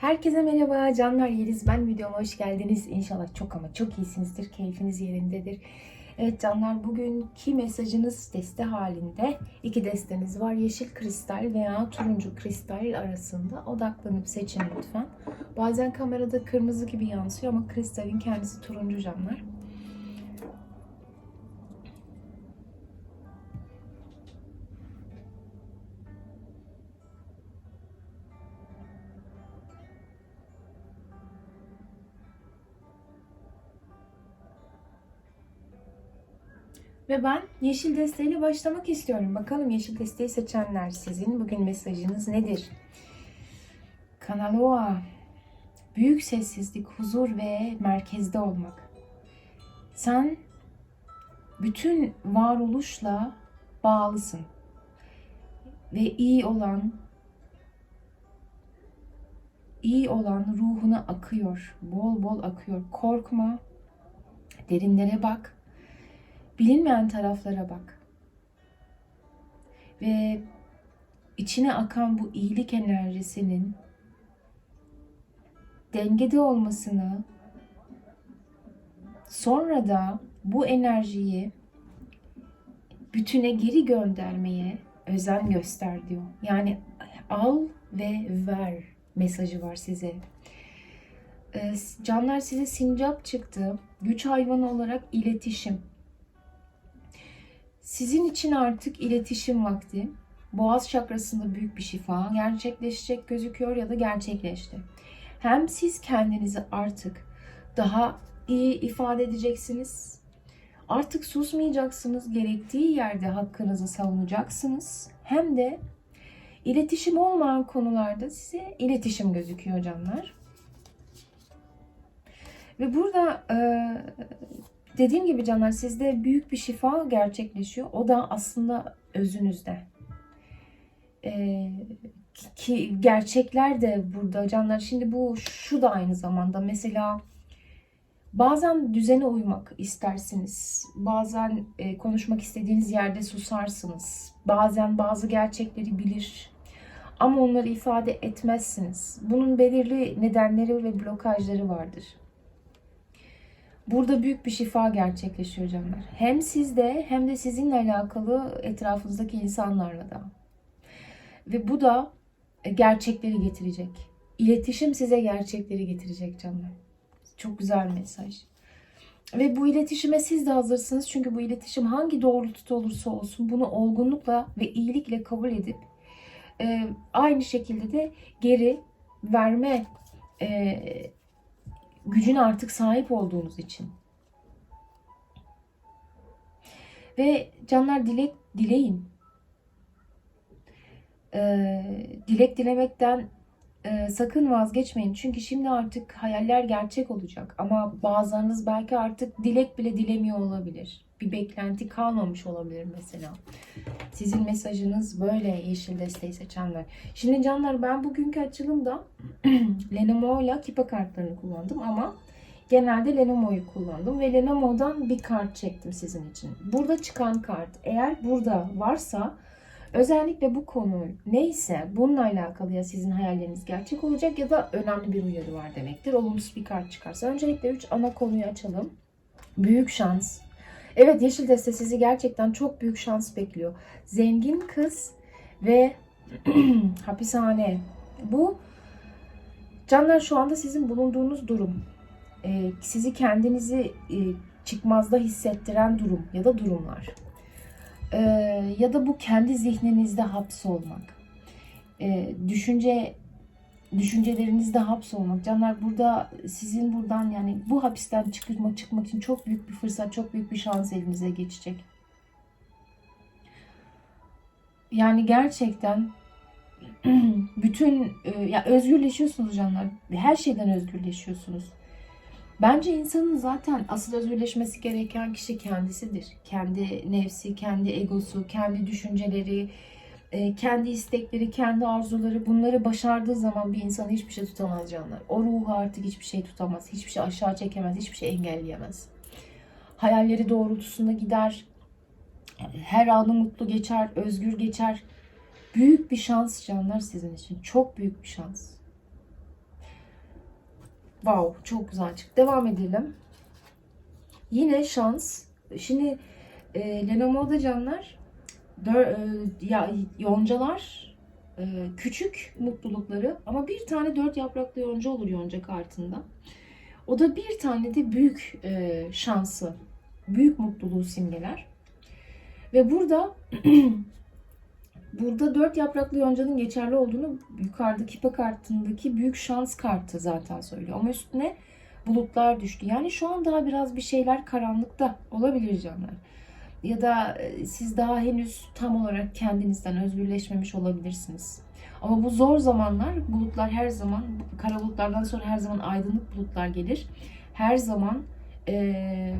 Herkese merhaba canlar Yeliz ben videoma hoş geldiniz. İnşallah çok ama çok iyisinizdir. Keyfiniz yerindedir. Evet canlar bugünkü mesajınız deste halinde. iki desteniz var. Yeşil kristal veya turuncu kristal arasında odaklanıp seçin lütfen. Bazen kamerada kırmızı gibi yansıyor ama kristalin kendisi turuncu canlar. Ve ben yeşil desteğiyle başlamak istiyorum. Bakalım yeşil desteği seçenler sizin bugün mesajınız nedir? Kanaloa. Büyük sessizlik, huzur ve merkezde olmak. Sen bütün varoluşla bağlısın. Ve iyi olan iyi olan ruhuna akıyor. Bol bol akıyor. Korkma. Derinlere bak bilinmeyen taraflara bak. Ve içine akan bu iyilik enerjisinin dengede olmasını sonra da bu enerjiyi bütüne geri göndermeye özen göster diyor. Yani al ve ver mesajı var size. Ee, Canlar size sincap çıktı. Güç hayvanı olarak iletişim. Sizin için artık iletişim vakti. Boğaz çakrasında büyük bir şifa gerçekleşecek gözüküyor ya da gerçekleşti. Hem siz kendinizi artık daha iyi ifade edeceksiniz. Artık susmayacaksınız. Gerektiği yerde hakkınızı savunacaksınız. Hem de iletişim olmayan konularda size iletişim gözüküyor canlar. Ve burada e, dediğim gibi canlar sizde büyük bir şifa gerçekleşiyor. O da aslında özünüzde. Ee, ki gerçekler de burada canlar. Şimdi bu şu da aynı zamanda mesela bazen düzene uymak istersiniz. Bazen e, konuşmak istediğiniz yerde susarsınız. Bazen bazı gerçekleri bilir ama onları ifade etmezsiniz. Bunun belirli nedenleri ve blokajları vardır. Burada büyük bir şifa gerçekleşiyor canlar. Hem sizde hem de sizinle alakalı etrafınızdaki insanlarla da. Ve bu da e, gerçekleri getirecek. İletişim size gerçekleri getirecek canlar. Çok güzel mesaj. Ve bu iletişime siz de hazırsınız. Çünkü bu iletişim hangi doğrultuda olursa olsun bunu olgunlukla ve iyilikle kabul edip e, aynı şekilde de geri verme e, gücüne artık sahip olduğunuz için. Ve canlar dilek dileyin. Ee, dilek dilemekten e, sakın vazgeçmeyin. Çünkü şimdi artık hayaller gerçek olacak. Ama bazılarınız belki artık dilek bile dilemiyor olabilir. Bir beklenti kalmamış olabilir mesela. Sizin mesajınız böyle yeşil desteği seçenler. Şimdi canlar ben bugünkü açılımda Lenovo ile Kipa kartlarını kullandım ama genelde Lenovo'yu kullandım ve Lenovo'dan bir kart çektim sizin için. Burada çıkan kart eğer burada varsa özellikle bu konu neyse bununla alakalı ya sizin hayalleriniz gerçek olacak ya da önemli bir uyarı var demektir. Olumsuz bir kart çıkarsa. Öncelikle 3 ana konuyu açalım. Büyük şans. Evet yeşil deste sizi gerçekten çok büyük şans bekliyor. Zengin kız ve hapishane. Bu canlar şu anda sizin bulunduğunuz durum. Ee, sizi kendinizi e, çıkmazda hissettiren durum ya da durumlar. Ee, ya da bu kendi zihninizde hapsolmak. Ee, düşünce düşüncelerinizde hapsolmak. Canlar burada sizin buradan yani bu hapisten çıkmak çıkmak için çok büyük bir fırsat, çok büyük bir şans elinize geçecek. Yani gerçekten bütün e, ya özgürleşiyorsunuz canlar. Her şeyden özgürleşiyorsunuz. Bence insanın zaten asıl özgürleşmesi gereken kişi kendisidir. Kendi nefsi, kendi egosu, kendi düşünceleri, e, kendi istekleri, kendi arzuları bunları başardığı zaman bir insanı hiçbir şey tutamaz canlar. O ruhu artık hiçbir şey tutamaz, hiçbir şey aşağı çekemez, hiçbir şey engelleyemez. Hayalleri doğrultusunda gider, her anı mutlu geçer, özgür geçer. Büyük bir şans canlar sizin için, çok büyük bir şans. Wow, çok güzel çıktı. Devam edelim. Yine şans. Şimdi e, Lenormand'da canlar dör, e, ya, yoncalar e, küçük mutlulukları ama bir tane dört yapraklı yonca olur yonca kartında. O da bir tane de büyük e, şansı, büyük mutluluğu simgeler. Ve burada burada dört yapraklı yoncanın geçerli olduğunu yukarıdaki kipa kartındaki büyük şans kartı zaten söylüyor. Ama üstüne bulutlar düştü. Yani şu an daha biraz bir şeyler karanlıkta olabilir canlar. Ya da e, siz daha henüz tam olarak kendinizden özgürleşmemiş olabilirsiniz. Ama bu zor zamanlar bulutlar her zaman kara bulutlardan sonra her zaman aydınlık bulutlar gelir. Her zaman e,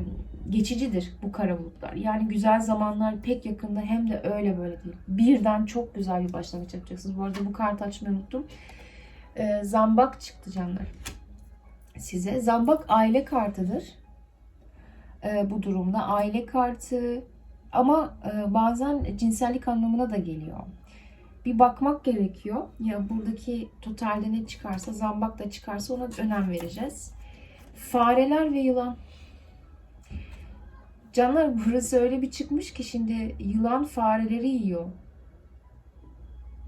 geçicidir bu kara bulutlar. Yani güzel zamanlar pek yakında hem de öyle böyle değil. Birden çok güzel bir başlangıç yapacaksınız. Bu arada bu kartı açmayı unuttum. E, zambak çıktı canlar size. Zambak aile kartıdır. E, bu durumda aile kartı ama e, bazen cinsellik anlamına da geliyor. Bir bakmak gerekiyor. Ya buradaki totalde ne çıkarsa, zambak da çıkarsa ona önem vereceğiz. Fareler ve yılan. Canlar burası öyle bir çıkmış ki şimdi yılan fareleri yiyor.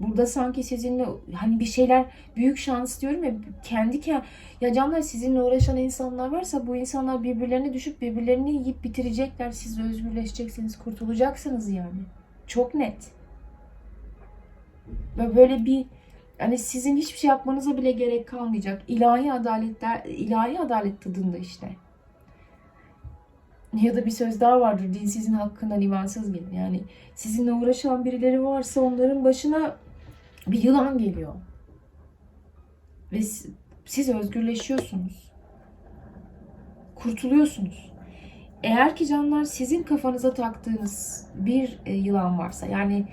Burada sanki sizinle hani bir şeyler büyük şans diyorum ya kendi kend ya canlar sizinle uğraşan insanlar varsa bu insanlar birbirlerine düşüp birbirlerini yiyip bitirecekler. Siz özgürleşeceksiniz, kurtulacaksınız yani. Çok net. Ve böyle bir hani sizin hiçbir şey yapmanıza bile gerek kalmayacak. İlahi adaletler, ilahi adalet tadında işte. Ya da bir söz daha vardır. Din sizin hakkından imansız gelir. Yani sizinle uğraşan birileri varsa onların başına bir yılan geliyor. Ve siz özgürleşiyorsunuz. Kurtuluyorsunuz. Eğer ki canlar sizin kafanıza taktığınız bir e, yılan varsa yani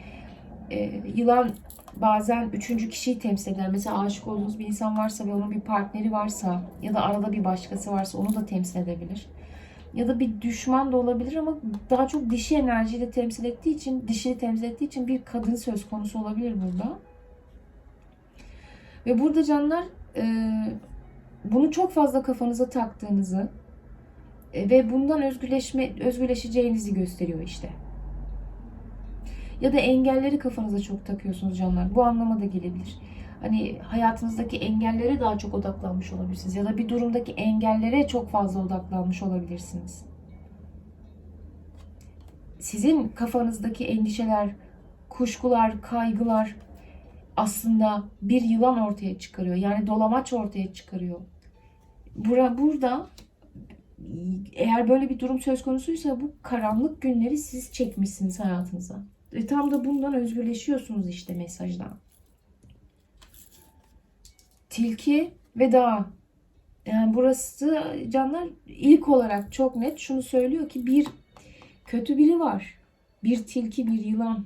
e, yılan bazen üçüncü kişiyi temsil eder. Mesela aşık olduğunuz bir insan varsa ve onun bir partneri varsa ya da arada bir başkası varsa onu da temsil edebilir. Ya da bir düşman da olabilir ama daha çok dişi enerjiyle temsil ettiği için, dişini temsil ettiği için bir kadın söz konusu olabilir burada. Ve burada canlar e, bunu çok fazla kafanıza taktığınızı e, ve bundan özgürleşme özgürleşeceğinizi gösteriyor işte. Ya da engelleri kafanıza çok takıyorsunuz canlar. Bu anlama da gelebilir. Hani hayatınızdaki engellere daha çok odaklanmış olabilirsiniz. Ya da bir durumdaki engellere çok fazla odaklanmış olabilirsiniz. Sizin kafanızdaki endişeler, kuşkular, kaygılar aslında bir yılan ortaya çıkarıyor. Yani dolamaç ortaya çıkarıyor. Bura, burada eğer böyle bir durum söz konusuysa bu karanlık günleri siz çekmişsiniz hayatınıza. E tam da bundan özgürleşiyorsunuz işte mesajdan. Tilki ve dağ. Yani burası canlar ilk olarak çok net şunu söylüyor ki bir kötü biri var. Bir tilki, bir yılan.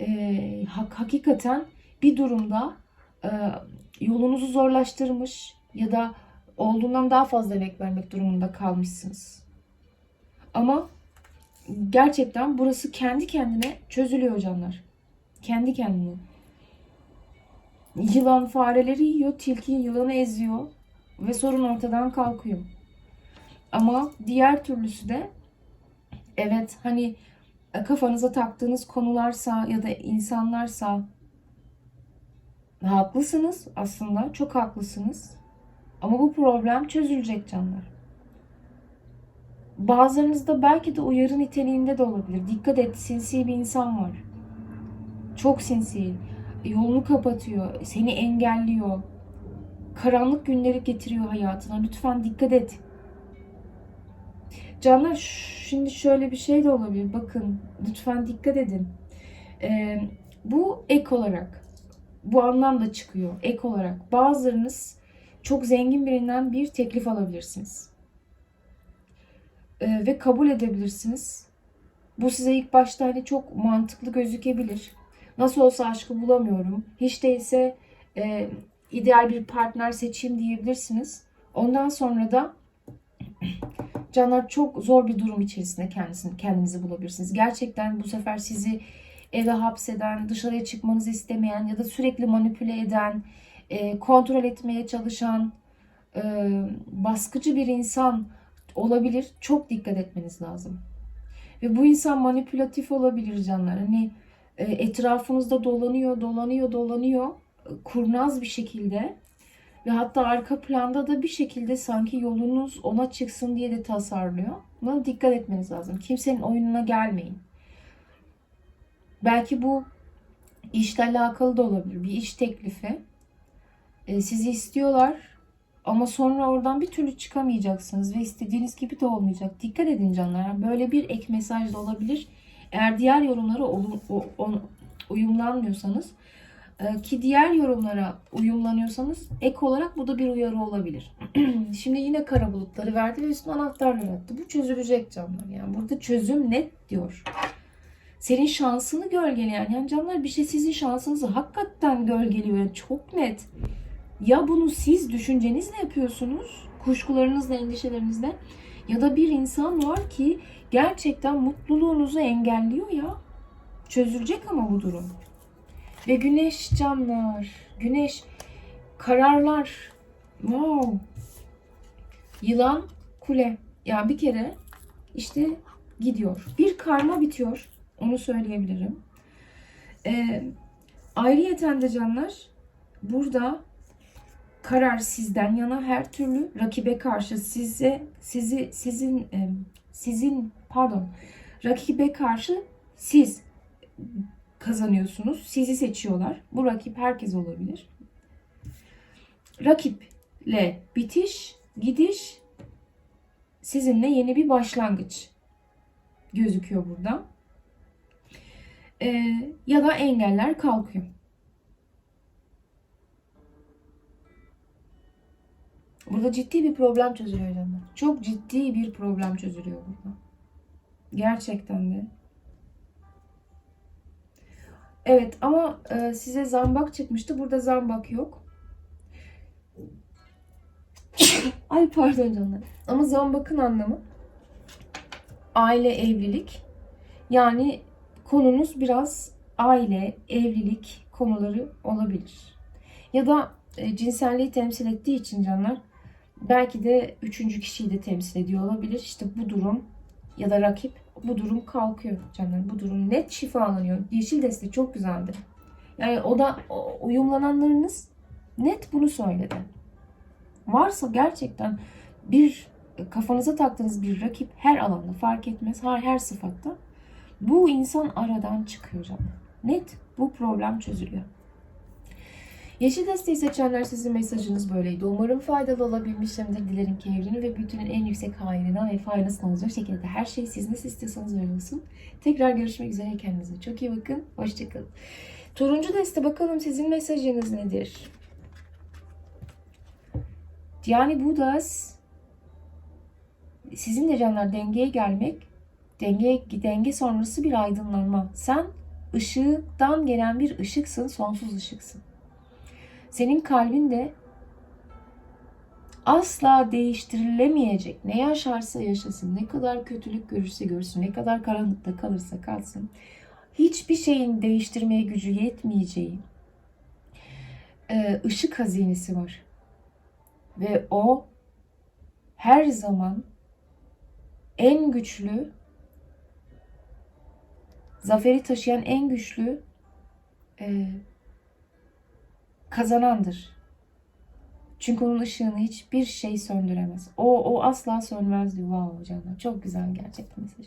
Ee, hak, hakikaten bir durumda e, yolunuzu zorlaştırmış ya da olduğundan daha fazla emek vermek durumunda kalmışsınız. Ama gerçekten burası kendi kendine çözülüyor canlar. Kendi kendine. Yılan fareleri yiyor, tilki yılanı eziyor ve sorun ortadan kalkıyor. Ama diğer türlüsü de evet hani kafanıza taktığınız konularsa ya da insanlarsa haklısınız aslında çok haklısınız. Ama bu problem çözülecek canlar. Bazılarınızda belki de uyarı niteliğinde de olabilir. Dikkat et sinsi bir insan var. Çok sinsi. Yolunu kapatıyor. Seni engelliyor. Karanlık günleri getiriyor hayatına. Lütfen dikkat et. Canlar şimdi şöyle bir şey de olabilir. Bakın lütfen dikkat edin. Ee, bu ek olarak bu anlamda çıkıyor. Ek olarak bazılarınız çok zengin birinden bir teklif alabilirsiniz. Ee, ve kabul edebilirsiniz. Bu size ilk başta hani çok mantıklı gözükebilir. Nasıl olsa aşkı bulamıyorum. Hiç değilse e, ideal bir partner seçeyim diyebilirsiniz. Ondan sonra da canlar çok zor bir durum içerisinde kendisini, kendinizi bulabilirsiniz. Gerçekten bu sefer sizi eve hapseden, dışarıya çıkmanızı istemeyen ya da sürekli manipüle eden, e, kontrol etmeye çalışan e, baskıcı bir insan olabilir. Çok dikkat etmeniz lazım. Ve bu insan manipülatif olabilir canlar. Hani etrafınızda dolanıyor, dolanıyor, dolanıyor. e, Kurnaz bir şekilde. Ve hatta arka planda da bir şekilde sanki yolunuz ona çıksın diye de tasarlıyor. Buna dikkat etmeniz lazım. Kimsenin oyununa gelmeyin. Belki bu işle alakalı da olabilir. Bir iş teklifi. E, sizi istiyorlar ama sonra oradan bir türlü çıkamayacaksınız ve istediğiniz gibi de olmayacak. Dikkat edin canlar. Böyle bir ek mesaj da olabilir. Eğer diğer yorumlara uyumlanmıyorsanız e, ki diğer yorumlara uyumlanıyorsanız ek olarak bu da bir uyarı olabilir. Şimdi yine kara bulutları verdi ve üstüne anahtarlar attı. Bu çözülecek canlar. Yani burada çözüm net diyor. Senin şansını gölgeleyen yani canlar bir şey sizin şansınızı hakikaten gölgeliyor. Yani çok net. Ya bunu siz düşüncenizle yapıyorsunuz, kuşkularınızla, endişelerinizle ya da bir insan var ki gerçekten mutluluğunuzu engelliyor ya. Çözülecek ama bu durum. Ve güneş canlar, güneş kararlar. Wow. Yılan kule. Yani bir kere işte gidiyor. Bir karma bitiyor. Onu söyleyebilirim. Ee, ayrıyeten de canlar burada karar sizden yana her türlü rakibe karşı size sizi sizin e, sizin pardon rakibe karşı siz kazanıyorsunuz. Sizi seçiyorlar. Bu rakip herkes olabilir. Rakiple bitiş, gidiş sizinle yeni bir başlangıç gözüküyor burada. Ee, ya da engeller kalkıyor. Burada ciddi bir problem çözülüyor canlar. Çok ciddi bir problem çözülüyor burada. Gerçekten de. Evet ama e, size zambak çıkmıştı. Burada zambak yok. Ay pardon canlar. Ama zambakın anlamı aile evlilik. Yani konunuz biraz aile, evlilik konuları olabilir. Ya da e, cinselliği temsil ettiği için canlar belki de üçüncü kişiyi de temsil ediyor olabilir. İşte bu durum ya da rakip bu durum kalkıyor canlar. Bu durum net şifalanıyor. Yeşil deste çok güzeldi. Yani o da o- uyumlananlarınız net bunu söyledi. Varsa gerçekten bir kafanıza taktığınız bir rakip her alanda fark etmez. Her, her sıfatta. Bu insan aradan çıkıyor canım. Net bu problem çözülüyor. Yeşil desteği seçenler sizin mesajınız böyleydi. Umarım faydalı olabilmişimdir. Dilerim ki evrenin ve bütünün en yüksek hayrına ve faydasına olacak şekilde her şey siz nasıl istiyorsanız öyle olsun. Tekrar görüşmek üzere. Kendinize çok iyi bakın. Hoşçakalın. Turuncu deste bakalım sizin mesajınız nedir? Yani bu da sizin de canlar dengeye gelmek, denge, denge sonrası bir aydınlanma. Sen ışıktan gelen bir ışıksın, sonsuz ışıksın. Senin kalbin de asla değiştirilemeyecek. Ne yaşarsa yaşasın, ne kadar kötülük görürse görsün, ne kadar karanlıkta kalırsa kalsın. Hiçbir şeyin değiştirmeye gücü yetmeyeceği e, ışık hazinesi var. Ve o her zaman en güçlü, zaferi taşıyan en güçlü e, kazanandır. Çünkü onun ışığını hiçbir şey söndüremez. O, o asla sönmez diyor. Wow canlar. Çok güzel gerçekten mesaj.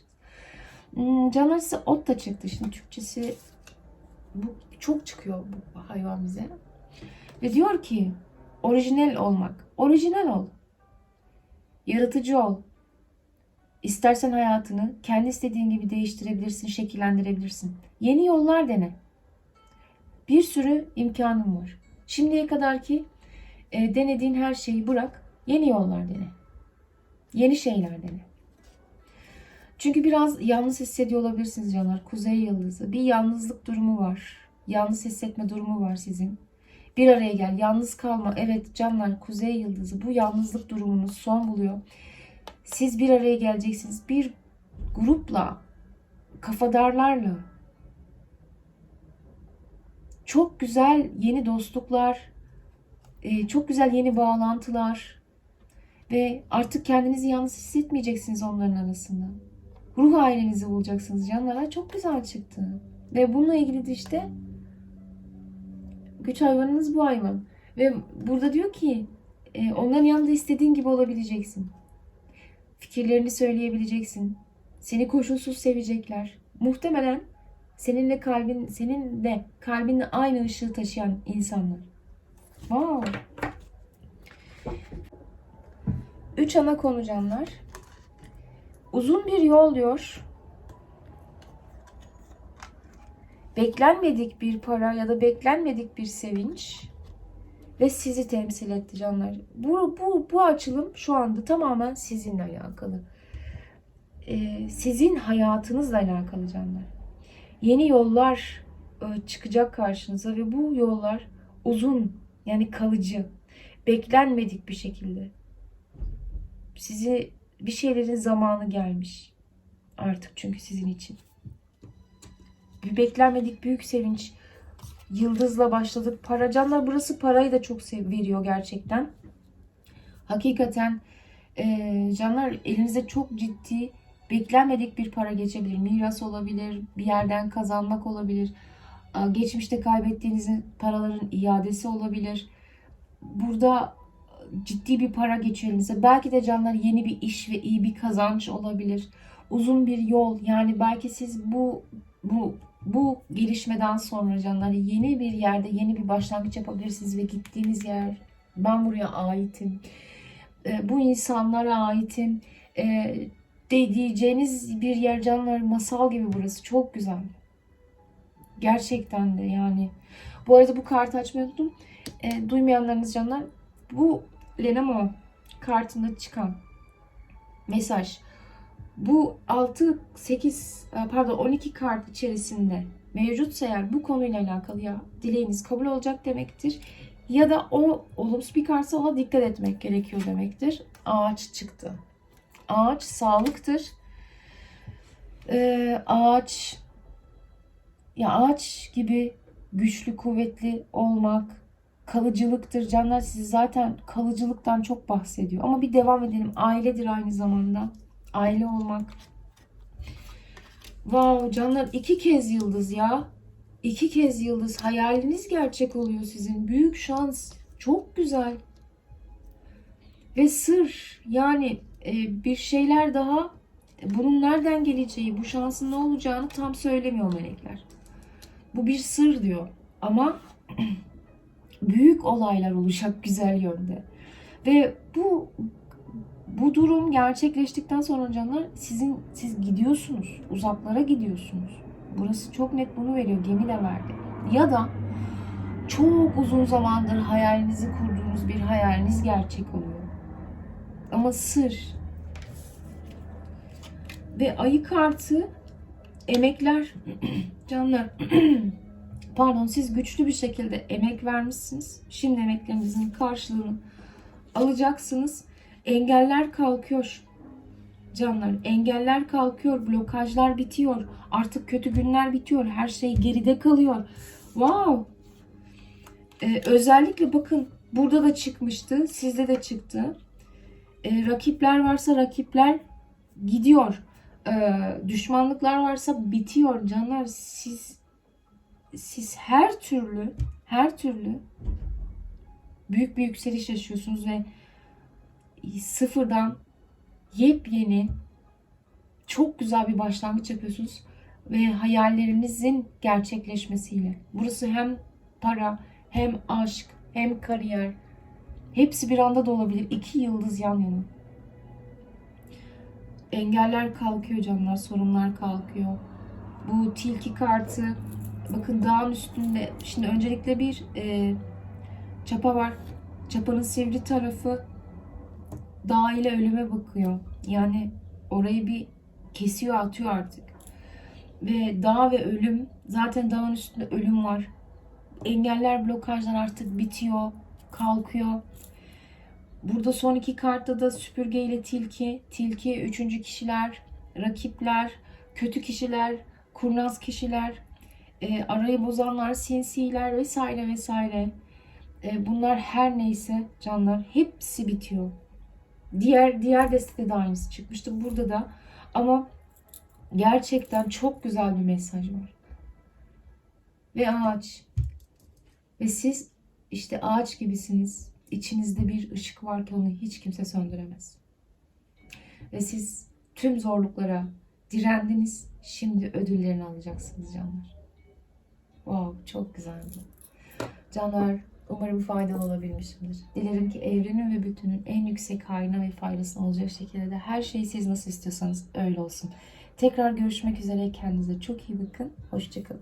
Hmm, canlar size ot da çıktı. Şimdi Türkçesi bu çok çıkıyor bu hayvan bize. Ve diyor ki orijinal olmak. Orijinal ol. Yaratıcı ol. İstersen hayatını kendi istediğin gibi değiştirebilirsin, şekillendirebilirsin. Yeni yollar dene. Bir sürü imkanın var. Şimdiye kadar ki e, denediğin her şeyi bırak, yeni yollar dene. Yeni şeyler dene. Çünkü biraz yalnız hissediyor olabilirsiniz canlar. Kuzey yıldızı. Bir yalnızlık durumu var. Yalnız hissetme durumu var sizin. Bir araya gel. Yalnız kalma. Evet canlar kuzey yıldızı. Bu yalnızlık durumunuz son buluyor. Siz bir araya geleceksiniz. Bir grupla, kafadarlarla, çok güzel yeni dostluklar, e, çok güzel yeni bağlantılar, Ve artık kendinizi yalnız hissetmeyeceksiniz onların arasında. Ruh ailenizi bulacaksınız canlar. Ay, Çok güzel çıktı. Ve bununla ilgili de işte güç hayvanınız bu hayvan. Ve burada diyor ki e, onların yanında istediğin gibi olabileceksin. Fikirlerini söyleyebileceksin. Seni koşulsuz sevecekler. Muhtemelen seninle kalbin seninle kalbinle aynı ışığı taşıyan insanlar. Wow. Üç ana konu canlar. Uzun bir yol diyor. Beklenmedik bir para ya da beklenmedik bir sevinç ve sizi temsil etti canlar. Bu, bu, bu açılım şu anda tamamen sizinle alakalı. Ee, sizin hayatınızla alakalı canlar. Yeni yollar e, çıkacak karşınıza ve bu yollar uzun yani kalıcı, beklenmedik bir şekilde. Sizi bir şeylerin zamanı gelmiş artık çünkü sizin için. Bir beklenmedik büyük sevinç. Yıldızla başladık. Para canlar burası parayı da çok sev veriyor gerçekten. Hakikaten e, canlar elinize çok ciddi beklenmedik bir para geçebilir. Miras olabilir, bir yerden kazanmak olabilir. Geçmişte kaybettiğiniz paraların iadesi olabilir. Burada ciddi bir para geçiyor. Belki de canlar yeni bir iş ve iyi bir kazanç olabilir. Uzun bir yol yani belki siz bu bu bu gelişmeden sonra canlar yeni bir yerde yeni bir başlangıç yapabilirsiniz ve gittiğiniz yer ben buraya aitim. E, bu insanlara aitim. E, de diyeceğiniz bir yer canlar masal gibi burası. Çok güzel. Gerçekten de yani. Bu arada bu kartı açmayı unuttum. E, duymayanlarınız canlar bu Lenamo kartında çıkan mesaj bu 6 8 pardon 12 kart içerisinde mevcutsa eğer bu konuyla alakalı ya dileğiniz kabul olacak demektir. Ya da o olumsuz bir kartsa ona dikkat etmek gerekiyor demektir. Ağaç çıktı. Ağaç sağlıktır. Ee, ağaç ya ağaç gibi güçlü, kuvvetli olmak, kalıcılıktır. Canlar sizi zaten kalıcılıktan çok bahsediyor. Ama bir devam edelim. Ailedir aynı zamanda. Aile olmak. Wow canlar iki kez yıldız ya. İki kez yıldız. Hayaliniz gerçek oluyor sizin. Büyük şans. Çok güzel. Ve sır. Yani bir şeyler daha bunun nereden geleceği, bu şansın ne olacağını tam söylemiyor melekler. Bu bir sır diyor. Ama büyük olaylar olacak güzel yönde. Ve bu bu durum gerçekleştikten sonra canlar sizin siz gidiyorsunuz. Uzaklara gidiyorsunuz. Burası çok net bunu veriyor. Gemi de verdi. Ya da çok uzun zamandır hayalinizi kurduğunuz bir hayaliniz gerçek oluyor. Ama sır. Ve ayı kartı emekler canlar pardon siz güçlü bir şekilde emek vermişsiniz. Şimdi emeklerinizin karşılığını alacaksınız. Engeller kalkıyor. Canlar engeller kalkıyor, blokajlar bitiyor. Artık kötü günler bitiyor. Her şey geride kalıyor. Wow. Ee, özellikle bakın burada da çıkmıştı. Sizde de çıktı. Ee, rakipler varsa rakipler gidiyor. Ee, düşmanlıklar varsa bitiyor. Canlar siz siz her türlü her türlü büyük bir yükseliş yaşıyorsunuz ve sıfırdan yepyeni çok güzel bir başlangıç yapıyorsunuz ve hayallerinizin gerçekleşmesiyle. Burası hem para, hem aşk, hem kariyer. Hepsi bir anda da olabilir. İki yıldız yan yana. Engeller kalkıyor canlar, sorunlar kalkıyor. Bu tilki kartı bakın dağın üstünde. Şimdi öncelikle bir e, çapa var. Çapanın sivri tarafı dağ ile ölüme bakıyor. Yani orayı bir kesiyor atıyor artık. Ve dağ ve ölüm zaten dağın üstünde ölüm var. Engeller blokajlar artık bitiyor, kalkıyor. Burada son iki kartta da süpürge ile tilki, tilki üçüncü kişiler, rakipler, kötü kişiler, kurnaz kişiler, e, arayı bozanlar, sinsiler vesaire vesaire. E, bunlar her neyse canlar hepsi bitiyor. Diğer diğer destede de aynısı çıkmıştı. Burada da ama gerçekten çok güzel bir mesaj var. Ve ağaç. Ve siz işte ağaç gibisiniz. İçinizde bir ışık var ki onu hiç kimse söndüremez. Ve siz tüm zorluklara direndiniz. Şimdi ödüllerini alacaksınız canlar. Wow, çok güzeldi. Canlar, umarım faydalı olabilmişimdir. Dilerim ki evrenin ve bütünün en yüksek hayrına ve faydasına olacak şekilde de her şeyi siz nasıl istiyorsanız öyle olsun. Tekrar görüşmek üzere. Kendinize çok iyi bakın. Hoşçakalın.